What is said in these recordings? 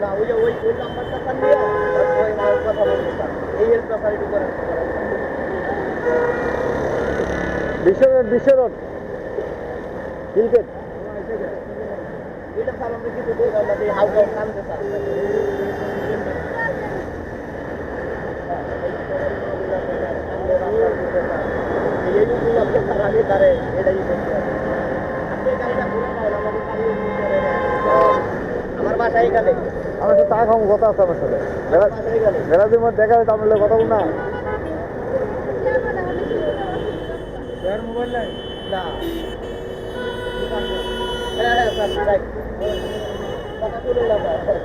না ওই যে ওই ওই নাম্বারটা ওই আমার কথা স্যার এই স্যার একটু করেন বিশ্ব রোড বিশ্ব রোড ক্রিকেট এটা স্যার আমরা কিছু বলব না যে হালকা কানতে স্যার এই উপলক্ষে স্যার আমি তারে এটাই বলতে পারি। আপনি এই গাড়িটা ঘুরে পাবেন, আমাদের গাড়ি ভিতরে নেই। আমার বাসা এখানে আমার সাথে চা খাব কথা আছে আমার সাথে। বাসা মধ্যে দেখা হয়তো আমার কথা বল না। মোবাইল নাই? না। হ্যাঁ হ্যাঁ কথা বলুন না স্যার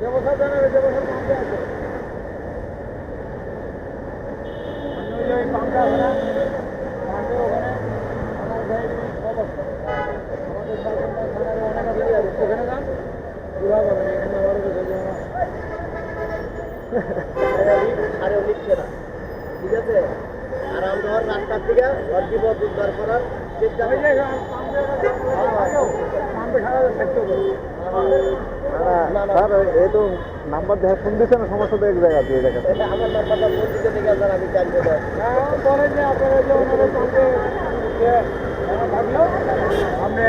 ব্যবসা জানাবে ব্যবসা পাম্পে আছে ওই যে ওই পাম্পে ওখানে আমার গাড়ি আমাদের সার্জনটা থানারে অনেক আছে ওখানে যান পুরা ঠিক আছে? ওর থেকে বিপদ উদ্ধার করার চেষ্টা। স্যার তো নাম্বার দেখে ফোন দিচ্ছে না সমস্যা তো এক জায়গা দিয়ে দেখা আমার নাম্বারটা ফোন দিতে থেকে স্যার আমি জানতে বলেন যে আপনারা যে ওনাদের সঙ্গে থাকল আপনি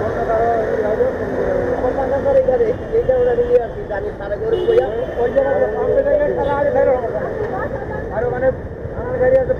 কলকাতারও আমার বাসা স্যার এখানে এই কারণে আমি জানি সারা করে ওই জায়গাতে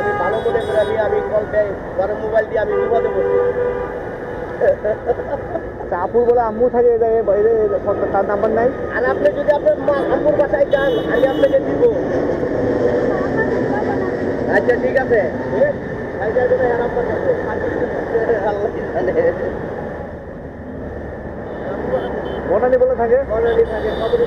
আমি ভালো মনে করে আমি আমি কল দেয় ঘরে মোবাইল দিয়ে আমি বিপদে বসি। চাপুর বলে আম্মু থাকে এই জায়গায় বাইরে তার নাম্বার নাই? আর আপনি যদি আপনার মা আম্মুর বাসায় যান আমি আপনাকে দিব। আচ্ছা ঠিক আছে। আমার কাছে বনানি বলে থাকে। বনানি থাকে খবর